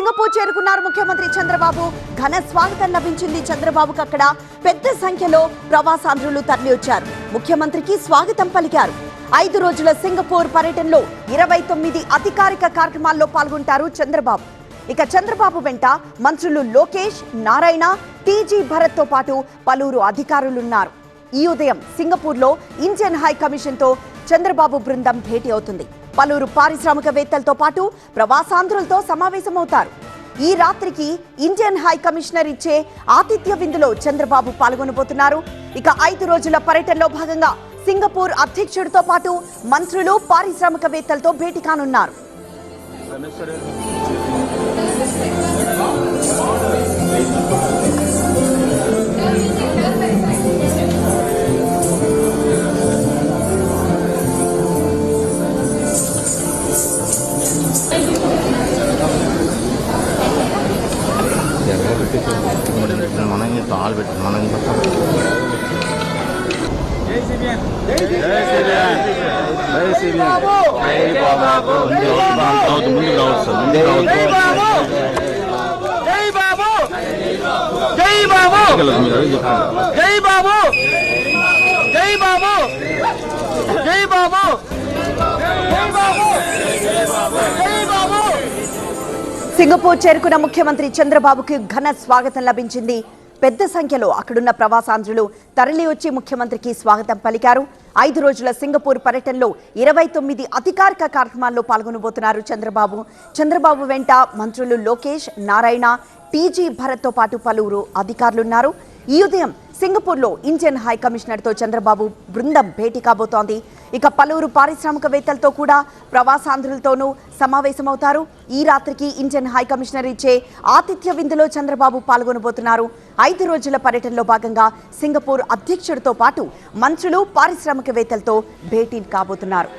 Singapore చేరుకున్నారు ముఖ్యమంత్రి చంద్రబాబు. ఘన స్వాగతం లభించింది చంద్రబాబుకు అక్కడ. పెద్ద సంఖ్యలో ప్రవాసాంధ్రులు తరలివచ్చారు. ముఖ్యమంత్రికి స్వాగతం పలికారు. ఐదు రోజుల సింగపూర్ పర్యటనలో ఇరవై తొమ్మిది అధికారిక కార్యక్రమాల్లో పాల్గొంటారు చంద్రబాబు. ఇక చంద్రబాబు వెంట మంత్రులు లోకేష్ నారాయణ టీజీ భరత్తో పాటు పలువురు అధికారులున్నారు. ఈ ఉదయం సింగపూర్లో ఇండియన్ హై కమిషన్తో చంద్రబాబు బృందం భేటీ అవుతుంది. పలువురు పారిశ్రామికవేత్తలతో పాటు ప్రవాసాంధ్రులతో సమావేశమవుతారు ఈ రాత్రికి ఇండియన్ హై కమిషనర్ ఇచ్చే ఆతిథ్య విందులో చంద్రబాబు పాల్గొనబోతున్నారు ఇక ఐదు రోజుల పర్యటనలో భాగంగా సింగపూర్ అధ్యక్షుడితో పాటు మంత్రులు పారిశ్రామికవేత్తలతో భేటీ కానున్నారు Thank you. ಮನೆಯಿಂದ ಹಾಲು ಬಿಟ್ಟು ಮನೆಯಿಂದ ಹೌದು ಮುಂದೆ ಹೌದು ಸರ್ ಮುಂದೆ ಜೈ ಬಾಬು ಜೈ ಬಾಬು ಜೈ ಬಾಬು సింగపూర్ చేరుకున్న ముఖ్యమంత్రి చంద్రబాబుకి ఘన స్వాగతం లభించింది. పెద్ద సంఖ్యలో అక్కడున్న ప్రవాసాంధ్రులు తరలి వచ్చి ముఖ్యమంత్రికి స్వాగతం పలికారు. ఐదు రోజుల సింగపూర్ పర్యటనలో ఇరవై తొమ్మిది అధికారిక కార్యక్రమాల్లో పాల్గొనబోతున్నారు చంద్రబాబు. చంద్రబాబు వెంట మంత్రులు లోకేష్ నారాయణ టీజీ భరత్తో పాటు పలువురు అధికారులున్నారు. ఈ ఉదయం సింగపూర్లో ఇండియన్ హై కమిషనర్తో చంద్రబాబు బృందం భేటీ కాబోతోంది. ఇక పలువురు పారిశ్రామికవేత్తలతో కూడా ప్రవాసాంధ్రులతోనూ సమావేశమవుతారు. ఈ రాత్రికి ఇండియన్ హై కమిషనర్ ఇచ్చే ఆతిథ్య విందులో చంద్రబాబు పాల్గొనబోతున్నారు. ఐదు రోజుల పర్యటనలో భాగంగా సింగపూర్ అధ్యక్షుడితో పాటు మంత్రులు పారిశ్రామికవేత్తలతో భేటీ కాబోతున్నారు.